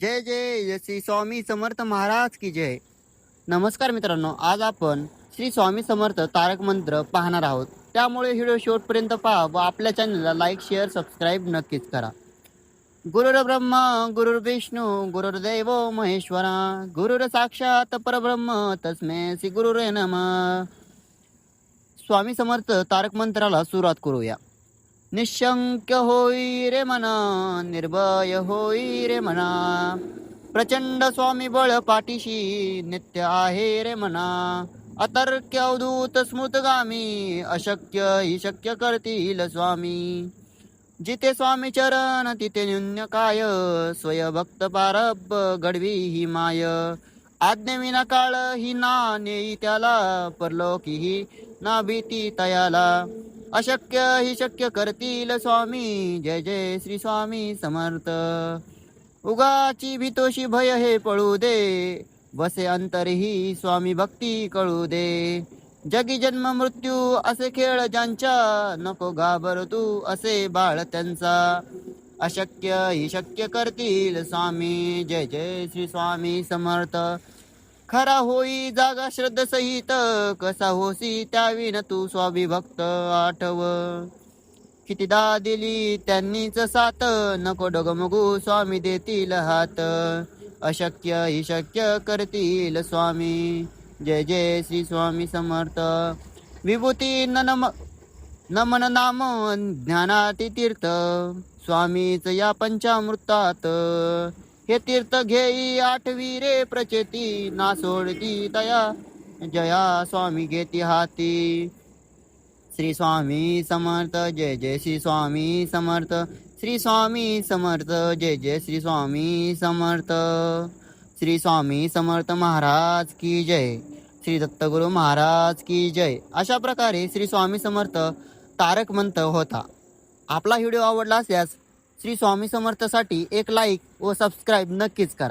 जय जय श्री स्वामी समर्थ महाराज की जय. नमस्कार मित्रांनो आज आपण श्री स्वामी समर्थ तारक मंत्र पाहणार आहोत. त्यामुळे व्हिडिओ शेवटपर्यंत पहा व आपल्या चॅनलला लाईक शेअर सबस्क्राईब नक्कीच करा. गुरुर ब्रह्मा गुरुर विष्णू गुरुर्देव महेश्वरा गुरुर साक्षात परब्रह्म तस्मे श्री गुरुरे नम. स्वामी समर्थ तारक मंत्राला सुरुवात करूया. निशंक होई रे मना निर्भय होई रे मना। प्रचंड स्वामी बळ पाठीशी नित्य आहे रे मना। अतर्क्य अवधूत स्मृतगामी अशक्य ही शक्य करतील स्वामी। जिथे स्वामी चरण तिथे न्यून्य काय स्वय भक्त पारब गडवी ही माय। आज्ञेविना काळ ही ना नेई त्याला परलोकी ही ना भीती तयाला। अशक्य ही शक्य करतील स्वामी. जय जय श्री स्वामी समर्थ. उगाची भीतोशी भय हे पळू दे. बसे अंतरही स्वामी भक्ती कळू दे. जगी जन्म मृत्यू असे खेळ ज्यांच्या नको घाबर तू असे बाळ त्यांचा. अशक्य ही शक्य करतील स्वामी. जय जय श्री स्वामी समर्थ. खरा होई जागा श्रद्ध सहित कसा होसी त्याविन तू स्वाभिभक्त आठव. कितीदा दिली त्यांनीच साथ. नको डगमगू स्वामी देतील हात. अशक्य ही शक्य करतील स्वामी. जय जय श्री स्वामी समर्थ. विभूती नम नमन नाम ज्ञानाती तीर्थ स्वामीच या पंचामृतात. हे तीर्थ घेई आठवी रे प्रचेती ना सोडती तया जया स्वामी घेती हाती. श्री स्वामी समर्थ जय जय श्री स्वामी समर्थ. श्री स्वामी समर्थ जय जय श्री स्वामी समर्थ. श्री स्वामी समर्थ महाराज की जय. श्री दत्तगुरु महाराज की जय. अशा प्रकारे श्री स्वामी समर्थ तारक मंत होता. आपला व्हिडिओ आवडला असल्यास श्री स्वामी समर्थसाठी एक लाईक व सबस्क्राईब नक्कीच करा.